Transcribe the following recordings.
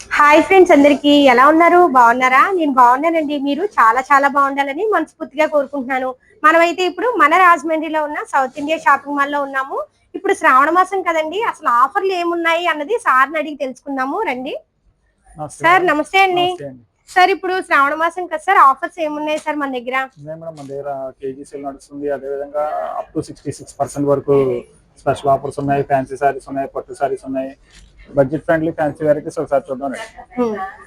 Hi friends అందరికి. ఎలా ఉన్నారు? బాగున్నారా? నేను బాగున్నానండి. మీరు చాలా చాలా బాగుండాలని మనస్ఫూర్తిగా కోరుకుంటున్నాను. మనమైతే ఇప్పుడు మన రాజమండ్రిలో ఉన్న సౌత్ ఇండియా షాపింగ్ మాల్లో ఉన్నాము. ఇప్పుడు శ్రావణ మాసం కదండి. అసలు ఆఫర్లు ఏమున్నాయి అన్నది సార్ని అడిగి తెలుసుకుందాము. రండి. సార్. నమస్తే అండి. సార్ ఇప్పుడు శ్రావణ మాసం కదా సార్. ఆఫర్స్ ఏమున్నాయి సార్ మన దగ్గర? మన దగ్గర కేజీ సేల్ నడుస్తుంది. అదేవిధంగా up to sixty six percent వరకు స్పెషల్ ఆఫర్స్ ఉన్నాయి. ఫ్యాన్సీ సారీస్ ఉన్నాయి పట్టు సారీస్ ఉన్నాయి. బడ్జెట్ ఫ్రెండ్లీ ఫ్యాన్సీ వెరైటీస్ ఒకసారి చూద్దాం.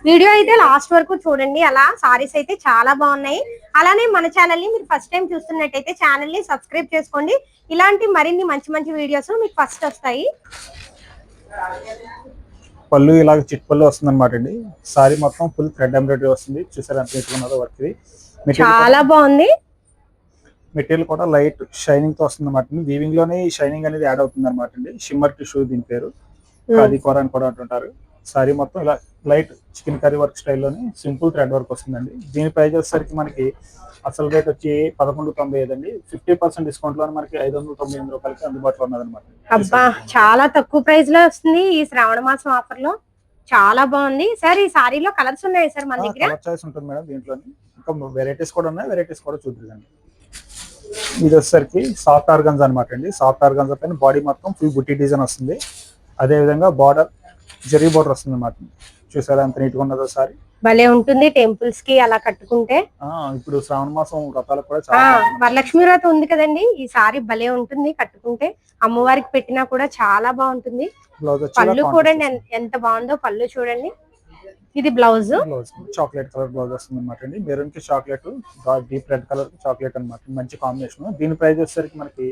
వీడియో అయితే లాస్ట్ వరకు చూడండి. అలా సారీస్ అయితే చాలా బాగున్నాయి. అలానే మన ఛానల్ని మీరు ఫస్ట్ టైం చూస్తున్నట్టయితే ఛానల్ని సబ్స్క్రైబ్ చేసుకోండి. ఇలాంటి మరిన్ని మంచి మంచి వీడియోస్ మీకు ఫస్ట్ వస్తాయి. పళ్ళు ఇలాగ చిట్ పళ్ళు వస్తుంది అనమాట అండి. సారీ మొత్తం ఫుల్ థ్రెడ్ ఎంబ్రాయిడరీ వస్తుంది. చూసారు ఎంత నీట్గా ఉన్నదో వర్క్ ఇది. చాలా బాగుంది. మెటీరియల్ కూడా లైట్ షైనింగ్తో వస్తుంది అనమాట వీవింగ్లోనే షైనింగ్ అనేది యాడ్ అవుతుంది అనమాట అండి. షిమ్మర్ టిష్యూ దీని పేరు. ఖాదీ కూర అని కూడా అంటుంటారు. సారీ మొత్తం ఇలా లైట్ చికెన్ కర్రీ వర్క్ స్టైల్లోని సింపుల్ థ్రెడ్ వర్క్ వస్తుందండి. దీని ప్రైస్ వచ్చేసరికి మనకి అసలు రేట్ వచ్చి పదకొండు తొంభై ఐదు అండి. ఫిఫ్టీ పర్సెంట్ డిస్కౌంట్లో మనకి ఐదు వందల తొంభై ఎనిమిది రూపాయలకి అందుబాటులో ఉన్నదన్నమాట. అబ్బా చాలా తక్కువ ప్రైస్లో వస్తుంది ఈ శ్రావణ మాసం ఆఫర్లో. చాలా బాగుంది. సార్ ఈ సారీలో కలర్స్ ఉన్నాయి సార్ మన దగ్గర? కలర్ చాయిస్ ఉంటుంది మేడం దీంట్లోని. ఇంకా వెరైటీస్ కూడా ఉన్నాయి. వెరైటీస్ కూడా చూద్దాండి ఇది వచ్చేసరికి సాఫ్ట్ ఆర్గన్స్ అనమాట అండి. సాఫ్ట్ ఆర్గన్స్ పైన బాడీ మొత్తం ఫుల్ బుట్టి డిజైన్ వస్తుంది. అదే విధంగా బార్డర్ జరీ బార్డర్ వస్తుంది అనమాట చూసారా ఎంత నీట్గా ఉన్నదో సారీ. భలే ఉంటుంది టెంపుల్స్కి అలా కట్టుకుంటే. ఇప్పుడు శ్రావణ మాసం వ్రతాలకు కూడా. వరలక్ష్మి వ్రతం ఉంది కదండి. ఈ సారీ భలే ఉంటుంది కట్టుకుంటే. అమ్మవారికి పెట్టినా కూడా చాలా బాగుంటుంది. పళ్ళు చూడండి ఎంత బాగుందో పళ్ళు చూడండి. ఇది blouse? Blouse. Chocolate colour blouse వస్తుంది అనమాట అండి. మెరూన్కి chocolate deep red colour chocolate అనమాట మంచి కాంబినేషన్. దీని ప్రైస్ వచ్చేసరికి మనకి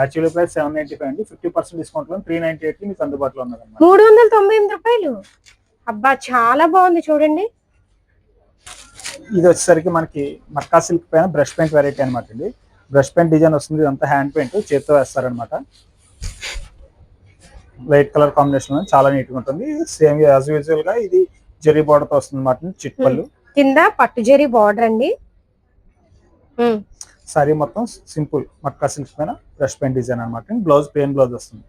actual price seven ninety five అండి. ఫిఫ్టీ పర్సెంట్ డిస్కౌంట్లో త్రీ నైన్టీ ఎయిట్ మీకు అందుబాటులో ఉన్నది అనమాట మూడు వందల తొంభై ఎనిమిది రూపాయలు? అబ్బా చాలా బాగుంది చూడండి. ఇది వచ్చేసరికి మనకి మక్కా సిల్క్ పైన బ్రష్ పెయింట్ వెరైటీ అనమాట అండి. బ్రష్ పెయింట్ డిజైన్ వస్తుంది. ఇదంతా హ్యాండ్ పెయింట్ చేతితో వేస్తారనమాట వైట్ కలర్ కాంబినేషన్ చాలా నీట్గా ఉంటుంది. సేమ్ యాజ్ యూజువల్గా ఇది జెరీ బార్డర్తో వస్తుంది అనమాట చిట్ పళ్ళు కింద పట్టుజరీ బార్డర్ అండి. సారీ మొత్తం సింపుల్ మక్కా సిల్క్ పైన బ్రష్ పెయింట్ డిజైన్ అనమాట బ్లౌజ్ ప్లేన్ బ్లౌజ్ వస్తుంది.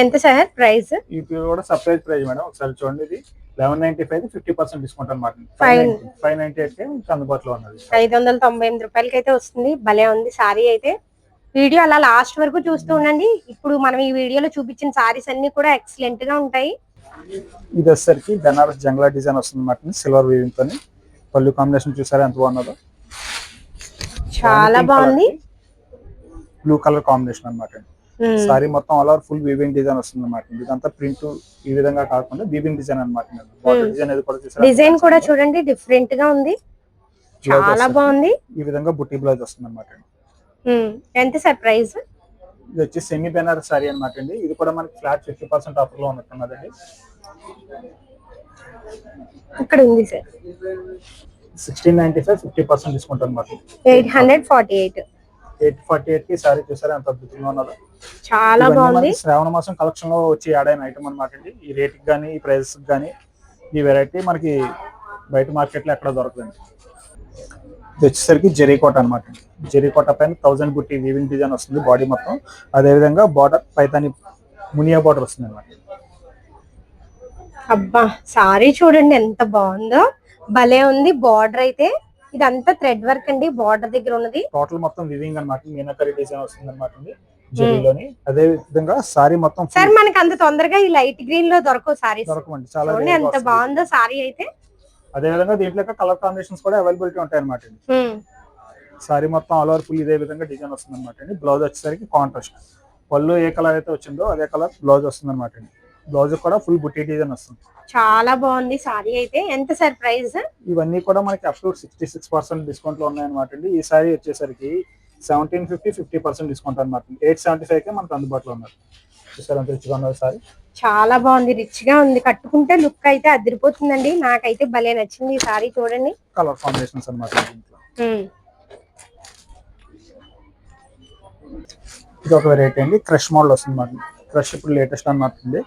ఎంత సార్ ప్రైస్? ఇది కూడా సర్ప్రైజ్ ప్రైస్ మేడం. ఒకసారి చూడండి ఇది. Eleven ninety five fifty percent discount అనమాట. ఫైవ్ నైన్టీ ఎయిట్ అందుబాటులో ఉన్నది. ఐదు వందల తొంభై ఎనిమిది రూపాయలకి అయితే వస్తుంది. భలే ఉంది సారీ అయితే. వీడియో అలా లాస్ట్ వరకు చూస్తూ ఉండండి. ఇప్పుడు మనం ఈ వీడియోలో చూపించిన సారీస్ అన్ని కూడా ఎక్సలెంట్గా ఉంటాయి. ఇది వచ్చేసరికి బెనారస్ జంగ్లా డిజైన్ వస్తుంది అనమాట సిల్వర్ వీవింగ్ తోని. పళ్ళు కాంబినేషన్ చూసారా ఎంత బాగున్నదో చాలా బాగుంది. బ్లూ కలర్ కాంబినేషన్ అనమాట సారీ మొత్తం all over full weaving design వస్తుంది అనమాట ఇదంతా ప్రింట్ ఈ విధంగా కాకుండా వీవింగ్ డిజైన్ అనమాట డిజైన్ అది కూడా చూసారా? డిజైన్ కూడా చూడండి డిఫరెంట్గా ఉంది. చాలా. బాగుంది. ఈ విధంగా బుట్టి బ్లౌజ్ వస్తుంది అనమాట ఉమ్, ఎంత సార్ ప్రైస్? ఇది వచ్చి సెమీ బెనారస్ సారీ అనమాట అండి. ఇది కూడా మనకి ఫ్లాట్ ఫిఫ్టీ పర్సెంట్ ఆఫర్లో ఉన్నట్టున్నదండి. ఇక్కడ ఉంది sir. Sixteen ninety five fifty percent discount అనమాట eight hundred forty eight eight forty ఎయిట్కి సారీ చూసారా ఎంత అద్భుతంగా ఉన్నదో. చాలా బాగుంది. శ్రావణ మాసం కలెక్షన్లో వచ్చి యాడ్ అయిన ఐటమ్ అనమాట అండి. ఈ రేట్ కానీ ఈ ప్రైస్ కానీ ఈ వెరైటీ మనకి బయట మార్కెట్లో ఎక్కడ దొరకదండి. ఇది వచ్చేసరికి జెరీకోట అనమాట జెరీకోట పైన థౌసండ్ బుట్టి వీవింగ్ డిజైన్ వస్తుంది బాడీ మొత్తం. అదే విధంగా బార్డర్ పైతాని మునియా బార్డర్ వస్తుంది అనమాట అబ్బా సారీ చూడండి ఎంత బాగుందో. భలే ఉంది బార్డర్ అయితే. ఇదంతా థ్రెడ్ వర్క్ అండి బార్డర్ దగ్గర ఉన్నది. టోటల్ మొత్తం వివింగ్ అనమాట మీనాకరీ డిజైన్ వస్తుంది అనమాట జెరీలోని అదే విధంగా సారీ మొత్తం సార్ మనకి అంత తొందరగా ఈ లైట్ గ్రీన్లో దొరకవు సారీస్. దొరకమండి చాలా ఎంత. బాగుందో సారీ అయితే. అదే విధంగా దీంట్లో కలర్ కాంబినేషన్స్ కూడా అవైలబిలిటీ ఉంటాయి అనమాట సారీ మొత్తం ఆల్ ఓవర్ ఫుల్ ఇదే విధంగా డిజైన్ వస్తుంది అనమాట అండి. బ్లౌజ్ వచ్చేసరికి కాంట్రాస్ట్ పళ్ళు ఏ కలర్ అయితే వచ్చిందో అదే కలర్ బ్లౌజ్ వస్తుంది అనమాట అండి. బ్లౌజ్ కూడా ఫుల్ బుట్టి డిజైన్ వస్తుంది. చాలా బాగుంది సారీ అయితే. ఎంత సార్ ప్రైస్? ఇవన్నీ కూడా మనకి up to sixty six percent డిస్కౌంట్లో ఉన్నాయన్నమాట అండి. ఈ సారీ వచ్చేసరికి seventeen fifty fifty percent discount అనమాట ఎయిట్ సెవెంటీ ఫైవ్ కే మనకు అందుబాటులో ఉన్నారు. చూసారు రిచ్గా ఉన్నది సారీ? చాలా బాగుంది. రిచ్గా ఉంది. కట్టుకుంటే లుక్ అయితే అదిరిపోతుందండి. నాకైతే భలే నచ్చింది ఈ సారీ చూడండి. కలర్ కాంబినేషన్స్ అనమాట దీంట్లో ఉమ్, ఇది ఒక వెరైటీ అండి. క్రష్ మోడల్ వస్తుంది అనమాట క్రష్ ఇప్పుడు లేటెస్ట్ అనమాట అండి.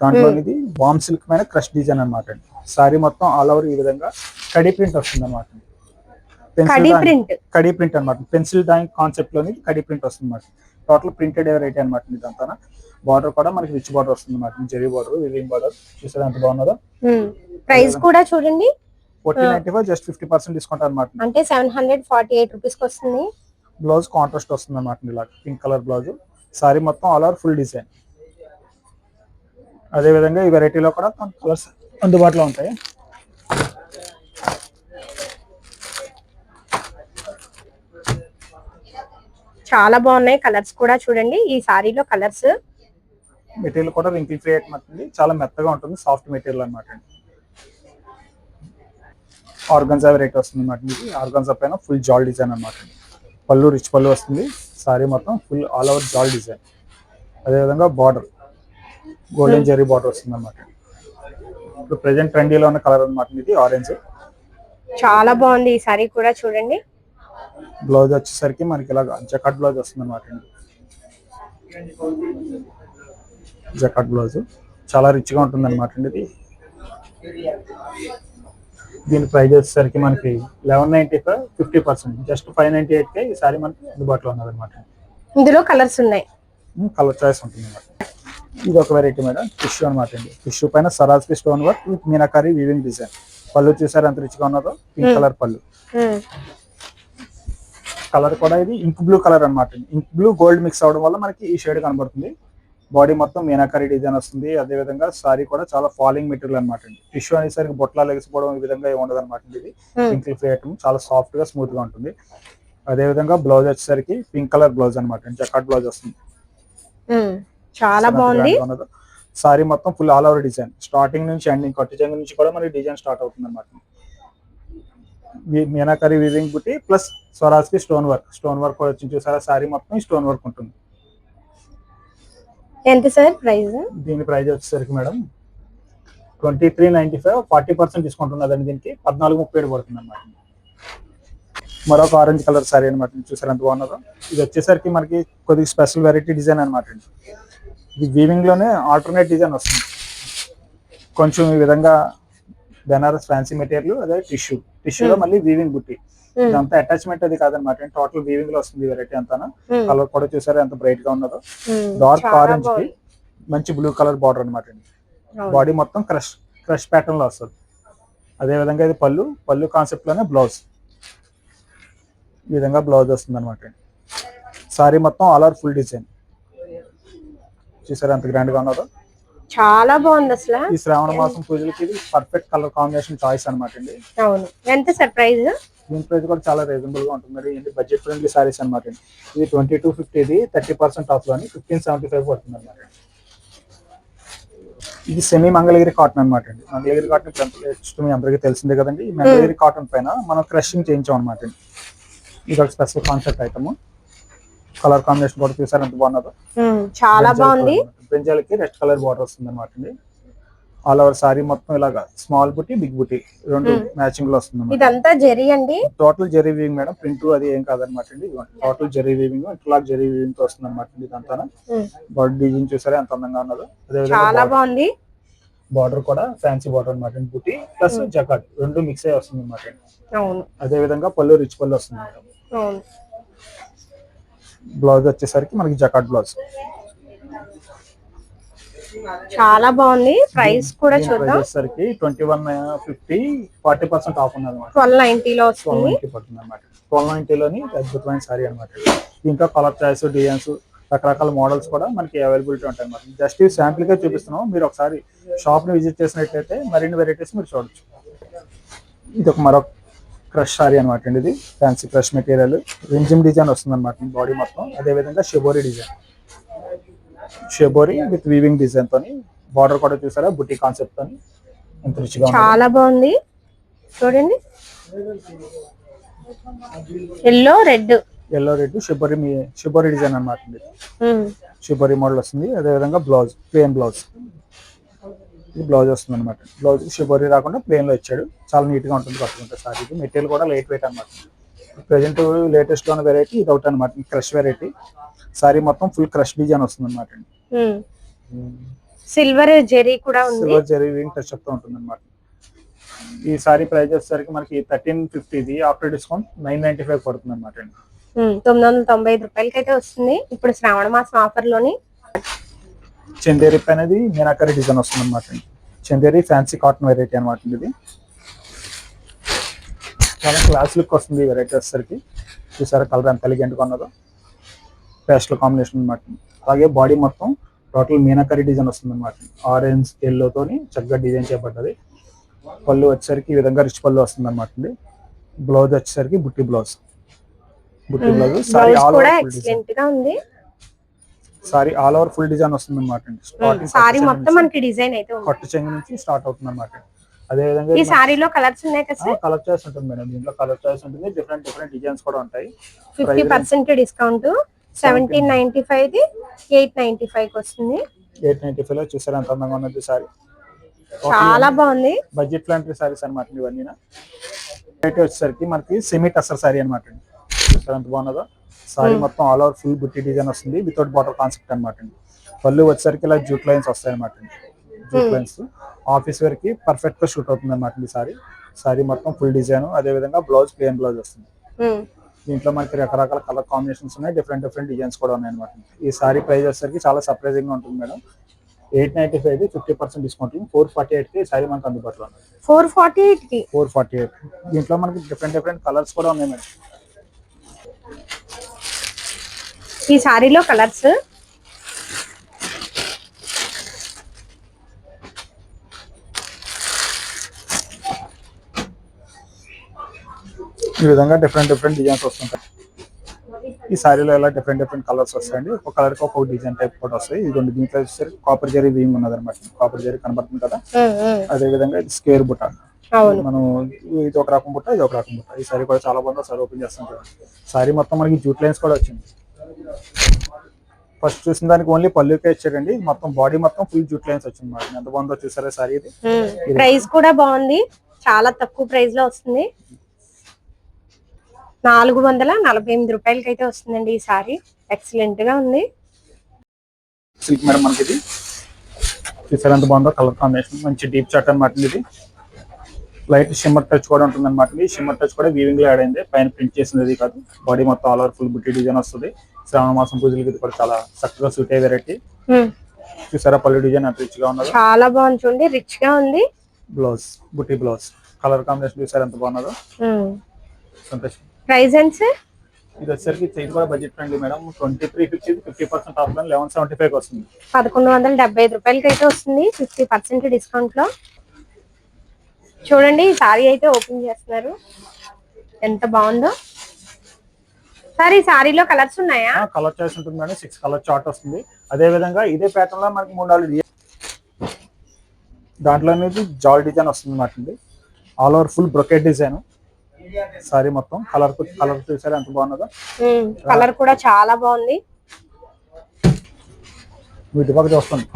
దాంట్లో ఇది బామ్ సిల్క్ పైన క్రష్ డిజైన్ అనమాట అండి. సారీ మొత్తం ఆల్ ఓవర్ ఈ విధంగా కడీ ప్రింట్ వస్తుంది అనమాట కడీ ప్రింట్ కడీ ప్రింట్ అనమాట పెన్సిల్ డ్రాయింగ్ కాన్సెప్ట్లోని కడీ ప్రింట్ వస్తుంది అనమాట టోటల్ ప్రింటెడ్ వెరైటీ అనమాట ఇదంతా బార్డర్ కూడా మనకి రిచ్ బార్డర్ వస్తుంది అనమాట జెరీ బార్డర్ వివింగ్ బార్డర్ చూసారా ఎంత బాగున్నదో? ప్రైస్ కూడా చూడండి. Fourteen ninety five just fifty percent discount అనమాట అంటే సెవెన్ హండ్రెడ్ ఫార్టీ ఎయిట్ రూపీస్కి వస్తుంది. బ్లౌజ్ కాంట్రాస్ట్ వస్తుంది అనమాట ఇలా పింక్ కలర్ బ్లౌజ్. సారీ మొత్తం ఆల్ ఓవర్ ఫుల్ డిజైన్. అదే విధంగా ఈ వెరైటీలో కూడా కొన్ని కలర్స్ అందుబాటులో ఉంటాయి. చాలా బాగున్నాయి కలర్స్ కూడా చూడండి. ఈ సారీలో కలర్స్. మెటీరియల్ కూడా రింకిల్ ఫ్రీ ఉంటుంది చాలా మెత్తగా ఉంటుంది సాఫ్ట్ మెటీరియల్ అనమాట అండి. ఆర్గన్జా వెరైటీ వస్తుంది అనమాట మీకు ఆర్గన్జా పైన ఫుల్ జాల్ డిజైన్ అనమాట అండి. పళ్ళు రిచ్ పళ్ళు వస్తుంది. సారీ మొత్తం ఫుల్ ఆల్ ఓవర్ జాల్ డిజైన్ అదేవిధంగా బార్డర్ గోల్డెన్ జెరీ బార్డర్ వస్తుంది అనమాట ఇప్పుడు ప్రెసెంట్ ట్రెండీలో ఉన్న కలర్ అనమాట ఇది ఆరెంజ్ చాలా బాగుంది ఈ సారీ కూడా చూడండి. బ్లౌజ్ వచ్చేసరికి మనకి ఇలా జకాట్ బ్లౌజ్ వస్తుంది అనమాట జకాట్ బ్లౌజ్ చాలా రిచ్గా ఉంటుంది అనమాట ఇది. దీని ప్రైస్ వచ్చేసరికి మనకి eleven ninety five fifty percent just five ninety ఎయిట్కి ఈ సారీ మనకి అందుబాటులో ఉన్నది అనమాట ఇందులో కలర్స్ ఉన్నాయి. కలర్ చాయిస్ ఉంటుంది అనమాట ఇది ఒక వెరైటీ మేడం టిష్యూ అనమాట అండి టిష్యూ పైన సరాజ్కి stone work with meenakari weaving design పళ్ళు చూసారు ఎంత రిచ్గా ఉన్నదో? పింక్ కలర్ పళ్ళు. కలర్ కూడా ఇది ఇంక్ బ్లూ కలర్ అనమాట ఇంక్ బ్లూ గోల్డ్ మిక్స్ అవడం వల్ల మనకి ఈ షేడ్ కనబడుతుంది. బాడీ మొత్తం మీనాకరీ డిజైన్ వస్తుంది. అదే విధంగా సారీ కూడా చాలా ఫాలింగ్ మెటీరియల్ అనమాట అండి. టిష్యూ అనేసరికి బొట్ల లెగిసిపోవడం ఈ విధంగా ఉండదు అనమాట ఇది. ఉమ్, పింక్ ఫ్రీ ఐటమ్ చాలా సాఫ్ట్గా స్మూత్గా ఉంటుంది. అదే విధంగా బ్లౌజ్ వచ్చేసరికి పింక్ కలర్ బ్లౌజ్ అనమాట జకాట్ బ్లౌజ్ వస్తుంది. చాలా బాగుంది. సారీ మొత్తం full all over design starting నుంచి ఎండింగ్ కట్టు చెంగు నుంచి కూడా మనకి డిజైన్ స్టార్ట్ అవుతుంది అనమాట మీనాకరీ వీవింగ్ బుట్టి ప్లస్ స్వరాజ్కి స్టోన్ వర్క్ స్టోన్ వర్క్ కూడా వచ్చింది చూసారా? సారీ మొత్తం స్టోన్ వర్క్ ఉంటుంది. ఎంత సార్ ప్రైస్? దీని ప్రైస్ వచ్చేసరికి madam twenty three ninety five forty percent discount ఉన్నదండి దీనికి. పద్నాలుగు ముప్పై ఏడు పడుతుంది అనమాట మరొక ఆరెంజ్ కలర్ సారీ అనమాట చూసారు ఎంత బాగున్నదో? ఇది వచ్చేసరికి మనకి కొద్దిగా స్పెషల్ వెరైటీ డిజైన్ అనమాట అండి. ఇది వీవింగ్లోనే ఆల్టర్నేట్ డిజైన్ వస్తుంది. కొంచెం ఈ విధంగా బెనారస్ ఫ్యాన్సీ మెటీరియల్ అదే టిష్యూ. టిష్యూలో మళ్ళీ వీవింగ్ బుట్టి. ఇదంతా అటాచ్మెంట్ అది కాదనమాట. టోటల్ వీవింగ్లో వస్తుంది వెరైటీ అంతా కలర్ కూడా చూసారా? ఎంత బ్రైట్గా ఉన్నదో. డార్క్ ఆరెంజ్కి మంచి బ్లూ కలర్ బార్డర్ అనమాట బాడీ మొత్తం క్రష్ క్రష్ ప్యాటర్న్లో వస్తుంది. అదే విధంగా ఇది పళ్ళు. పళ్ళు కాన్సెప్ట్లోనే బ్లౌజ్ ఈ విధంగా బ్లౌజ్ వస్తుంది అనమాట సారీ మొత్తం ఆల్ ఆర్ ఫుల్ డిజైన్ చూసారా ఎంత గ్రాండ్గా ఉన్నదో? చాలా బాగుంది అసలు. ఈ శ్రావణ మాసం పూజలకి ఇది పర్ఫెక్ట్ కలర్ కాంబినేషన్ చాయిస్ అనమాట అండి అవును. ఎంత సార్ ప్రైస్ దీని ప్రైస్ కూడా చాలా రీజనబుల్గా ఉంటుంది. మరి ఏంటి? బడ్జెట్ ఫ్రెండ్లీ సారీస్ అనమాట ఇది. ట్వంటీ టూ ఫిఫ్టీ ఇది థర్టీ పర్సెంట్ ఆఫ్లోని ఫిఫ్టీన్ సెవెంటీ ఫైవ్ పడుతుంది అనమాట ఇది సెమీ మంగళగిరి కాటన్ అనమాట అండి. మంగళగిరి కాటన్ ఇష్టం మీ అందరికీ తెలిసిందే కదండి. ఈ మంగళగిరి కాటన్ పైన మనం క్రషింగ్ చేయించాం అనమాట అండి. ఇది ఒక special concept item colour combination కూడా చూసారు? ఎంత బాగున్నదో? ఉమ్, చాలా బాగుంది. బ్రింజాలకి రెడ్ కలర్ బార్డర్ వస్తుంది అనమాట అండి. ఆల్ ఓవర్ సారీ మొత్తం ఇలాగా స్మాల్ బుట్టి బిగ్ బుట్టి రెండు మ్యాచింగ్లో వస్తుంది. ఇదంతా జెరీ అండి? Total zari weaving madam print అది ఏం కాదనమాట అండి. Total zari weaving interlock zari వీవింగ్తో వస్తుంది అనమాట ఇదంతా ఉమ్, బాడీ డిజైన్ చూసారా? ఎంత అందంగా ఉన్నదో. చాలా బాగుంది. బార్డర్ కూడా ఫ్యాన్సీ బార్డర్ అనమాట అండి బుట్టి ప్లస్ జకాట్ రెండు మిక్స్ అయ్యి వస్తుంది అనమాట అదే విధంగా పళ్ళు రిచ్ పళ్ళు వస్తుంది మేడం అవును. బ్లౌజ్ వచ్చేసరికి మనకి జకాట్ బ్లౌజ్ చాలా బాగుంది. ప్రైస్ కూడా చూద్దాం. వచ్చేసరికి twenty one fifty forty percent off ఉన్నది అనమాట ట్వెల్వ్ నైన్టీలో ట్వెల్వ్ వస్తుంది. నైన్టీ పడుతుంది అనమాట ట్వెల్వ్ నైన్టీలోని అద్భుతమైన సారీ అనమాట దీంట్లో కలర్ చాయిస్ డిజైన్స్ రకరకాల మోడల్స్ కూడా మనకి అవైలబిలిటీ ఉంటాయి అనమాట జస్ట్ ఇవి శాంపుల్గా చూపిస్తున్నాం మీరు ఒకసారి షాప్ని విజిట్ చేసినట్లయితే మరిన్ని వెరైటీస్ మీరు చూడొచ్చు. ఇది ఒక మరొక క్రష్ సారీ అనమాట అండి ఇది. ఫ్యాన్సీ క్రష్ మెటీరియల్ రింజిమ్ డిజైన్ వస్తుంది అనమాట బాడీ మొత్తం. అదే విధంగా shibori design shibori with weaving design తోని బార్డర్ కూడా చూసారా? బుట్టి కాన్సెప్ట్ తోని. ఎంత రుచిగా చాలా బాగుంది. చూడండి. Yellow red yellow red shibori మీ షిబోరి డిజైన్ అనమాట అండి షిబోరి మోడల్ వస్తుంది. అదే విధంగా బ్లౌజ్ ప్లేన్ బ్లౌజ్ ఇది బ్లౌజ్ వస్తుంది అనమాట బ్లౌజ్ షిబోరి రాకుండా ప్లేన్లో ఇచ్చాడు. చాలా నీట్గా ఉంటుంది కట్టుకుంటే సారీ ఇది. మెటీరియల్ కూడా లైట్ వెయిట్ అనమాట ప్రెసెంట్ లేటెస్ట్ ఉన్న వెరైటీ ఇది ఒకటి అనమాట క్రష్ వెరైటీ సారీ మొత్తం ఫుల్ క్రష్ డిజైన్ వస్తుంది అనమాట అండి సిల్వర్ జెరీ కూడా ఉంది. Silver zari wing touch up ఉంటుంది అనమాట ఈ సారీ ప్రైస్ వచ్చేసరికి మనకి thirteen ఫిఫ్టీది after discount nine ninety five పడుతుంది అనమాట అండి తొమ్మిది వందల తొంభై ఐదు రూపాయలకి అయితే వస్తుంది. ఇప్పుడు శ్రావణ మాసం ఆఫర్లోని చందేరి పైన మీనాకరి డిజైన్ వస్తుంది అనమాట అండి. చందేరి ఫ్యాన్సీ కాటన్ వెరైటీ అనమాట ఇది. చాలా క్లాస్ లుక్ వస్తుంది వెరైటీ వచ్చేసరికి. చూసారా కలర్ ఎంత ఎలిగెంట్గా ఉన్నదో. పేస్టల్ కాంబినేషన్ అనమాట అలాగే బాడీ మొత్తం టోటల్ మీనాకరీ డిజైన్ వస్తుంది అనమాట ఆరెంజ్ ఎల్లోతోని చక్కగా డిజైన్ చేయబడ్డది. పళ్ళు వచ్చేసరికి ఈ విధంగా రిచ్ పళ్ళు వస్తుంది అనమాట బ్లౌజ్ వచ్చేసరికి butti blouse butti blouse saree all over saree all over full design వస్తుంది అనమాట సారీ మొత్తం మనకి డిజైన్ అయితే కొట్ట చెంగు నుంచి స్టార్ట్ అవుతుంది అనమాట అదే విధంగా ఈ సారీలో కలర్స్ ఉన్నాయి కదా కలర్ చాయిస్ ఉంటుంది మేడం. దీంట్లో కలర్ చాయిస్ ఉంటుంది. డిఫరెంట్ డిఫరెంట్ డిజైన్స్ కూడా ఉంటాయి. Fifty percent discount seventeen ninety five the eight ninety ఫైవ్కి వస్తుంది. ఎయిట్ నైన్టీ ఫైవ్లో చూసారు ఎంత అందంగా ఉన్నది సారీ? చాలా బాగుంది. బడ్జెట్ లాంటి సారీస్ అనమాట ఇవన్నీ రేట్ వచ్చేసరికి మనకి సెమీ టసర్ సారీ అనమాట చూసారు ఎంత బాగున్నదో? సారీ మొత్తం all over full butti design వస్తుంది. వితౌట్ బాటర్ కాన్సెప్ట్ అనమాట అండి. పళ్ళు వచ్చేసరికి ఇలా జూట్ లైన్స్ వస్తాయి అనమాట జూట్ లైన్స్ ఆఫీస్ వేర్కి పర్ఫెక్ట్గా షూట్ అవుతుంది అనమాట ఈ సారీ. సారీ మొత్తం ఫుల్ డిజైన్ అదే విధంగా బ్లౌజ్ ప్లేన్ బ్లౌజ్ వస్తుంది. ఉమ్. దీంట్లో మనకి రకరకాల కలర్ కాంబినేషన్స్ ఉన్నాయి. డిఫరెంట్ డిఫరెంట్ డిజైన్స్ కూడా ఉన్నాయి అనమాట ఈ సారీ ప్రైస్ వచ్చేసరికి చాలా సర్ప్రైజింగ్గా ఉంటుంది madam. Eight ninety five fifty percent discount four forty ఎయిట్కి సారీ మనకు అందుబాటులో ఫోర్ ఫార్టీ ఎయిట్కి? ఫోర్ ఫార్టీ ఎయిట్ దీంట్లో మనకి డిఫరెంట్ డిఫరెంట్ కలర్స్ కూడా ఉన్నాయి మేడం. ఈ సారీలో కలర్స్ ఈ విధంగా డిఫరెంట్ డిఫరెంట్ డిజైన్స్ వస్తుంటాయి. ఈ సారీలో ఇలా డిఫరెంట్ డిఫరెంట్ కలర్స్ వస్తాయండి? ఒక కలర్కి ఒక డిజైన్ టైప్ కూడా వస్తాయి. ఇది రెండు దీంట్లో వచ్చేసరికి కాపర్ జరీ వీమ్ ఉన్నది అనమాట కాపర్ జరీ కనబడుతుంది కదా. అదే విధంగా ఇది స్క్వేర్ బుట్ట. మనం ఇది ఒక రకం బుట్ట ఇది ఒక రకం బుట్ట. ఈ సారీ కూడా చాలా బాగుంది. సారీ ఓపెన్ చేస్తుంటాం సారీ మొత్తం మనకి జూట్ లైన్స్ కూడా వచ్చింది. ఫస్ట్ చూసిన దానికి ఓన్లీ పళ్ళుకే ఇచ్చాడండి మొత్తం బాడీ మొత్తం ఫుల్ జూట్ లైన్స్ వచ్చింది ఎంత బాగుందో చూసారా సారీ ఇది? ప్రైస్ కూడా బాగుంది. చాలా తక్కువ ప్రైస్లో వస్తుంది. నాలుగు వందల నలభై ఎనిమిది రూపాయలకి అయితే వస్తుందండి ఈ సారీ. ఎక్సలెంట్గా ఉంది. సిల్క్ మేడం మనకి ఇది. చూసారా ఎంత బాగుందో కలర్ కాంబినేషన్. మంచి డీప్ చాట్ అనమాట ఇది. లైట్ షిమ్మర్ టచ్ కూడా ఉంటుంది అనమాట ఇది. షిమ్మర్ టచ్ కూడా వీవింగ్లో యాడ్ అయింది. పైన ప్రింట్ చేసింది ఇది కాదు. బాడీ మొత్తం all over full butti design వస్తుంది. శ్రావణ మాసం పూజలకి ఇది కూడా చాలా చక్కగా సూట్ అయ్యే వెరైటీ చూసారా పళ్ళు డిజైన్ ఎంత రిచ్గా ఉన్నదో? చాలా బాగుంది చూడండి. రిచ్గా ఉంది. Blouse butti blouse. Colour combination చూసారు ఎంత బాగున్నదో? సంతోషం. ప్రైస్ ఎంత సార్? ఇది వచ్చేసరికి ఇది కూడా budget friendly madam twenty three fifty fifty percent ఆఫ్లో లెవెన్ సెవెంటీ ఫైవ్ వస్తుంది. పదకొండు వందల డెబ్బై ఐదు రూపాయలకి అయితే వస్తుంది. ఫిఫ్టీ పర్సెంట్ డిస్కౌంట్లో. చూడండి ఈ సారీ అయితే ఓపెన్ చేస్తున్నారు. ఎంత బాగుందో. సార్ ఈ సారీలో కలర్స్ ఉన్నాయా? కలర్ చాయిస్ ఉంటుంది మేడం సిక్స్ కలర్ చార్ట్ వస్తుంది. అదే విధంగా ఇదే ప్యాటర్న్లో మనకి మూడు నాలుగు దాంట్లో అనేది జాల్ డిజైన్ వస్తుంది అన్నమాట all over full brocade design saree మొత్తం కలర్ కలర్ చూసారు ఎంత బాగున్నదో? కలర్ కూడా చాలా బాగుంది. వీటి పక్క చూస్తుంది.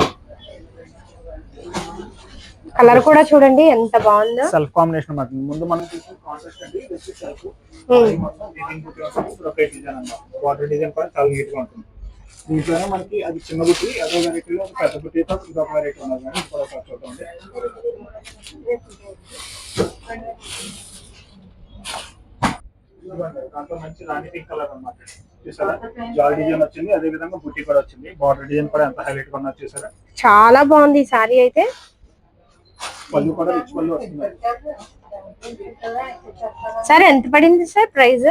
కలర్ కూడా చూడండి ఎంత బాగుందో. సెల్ఫ్ కాంబినేషన్ అన్నమాట. ముందు మనం వాటర్ డిజైన్ కూడా చాలా నీట్గా ఉంటుంది. దీంట్లోనే మనకి అది చిన్న బుట్టి అదే వెరైటీలో పెద్ద ఇదొక వెరైటీ ఉన్నది. కానీ దాంట్లో మంచి రాణి పింక్ కలర్ అన్నమాట. చూసారా? జాల్ డిజైన్ వచ్చింది అదే విధంగా బుట్టి కూడా వచ్చింది. బార్డర్ డిజైన్ కూడా ఎంత హైలైట్గా ఉన్నది చూసారా? చాలా బాగుంది ఈ సారీ అయితే. పళ్ళు కూడా రిచ్ పళ్ళు వస్తుంది సరే ఎంత పడింది సార్ ప్రైస్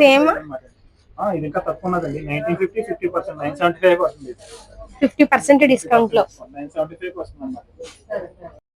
సేమ్ ఇది ఇంకా తక్కువ ఉన్నదండి. Nineteen fifty fifty percent nine seventy five వస్తుంది. ఫిఫ్టీ పర్సెంట్ డిస్కౌంట్లో. నైన్ సెవెంటీ ఫైవ్ వస్తుంది అన్నమాట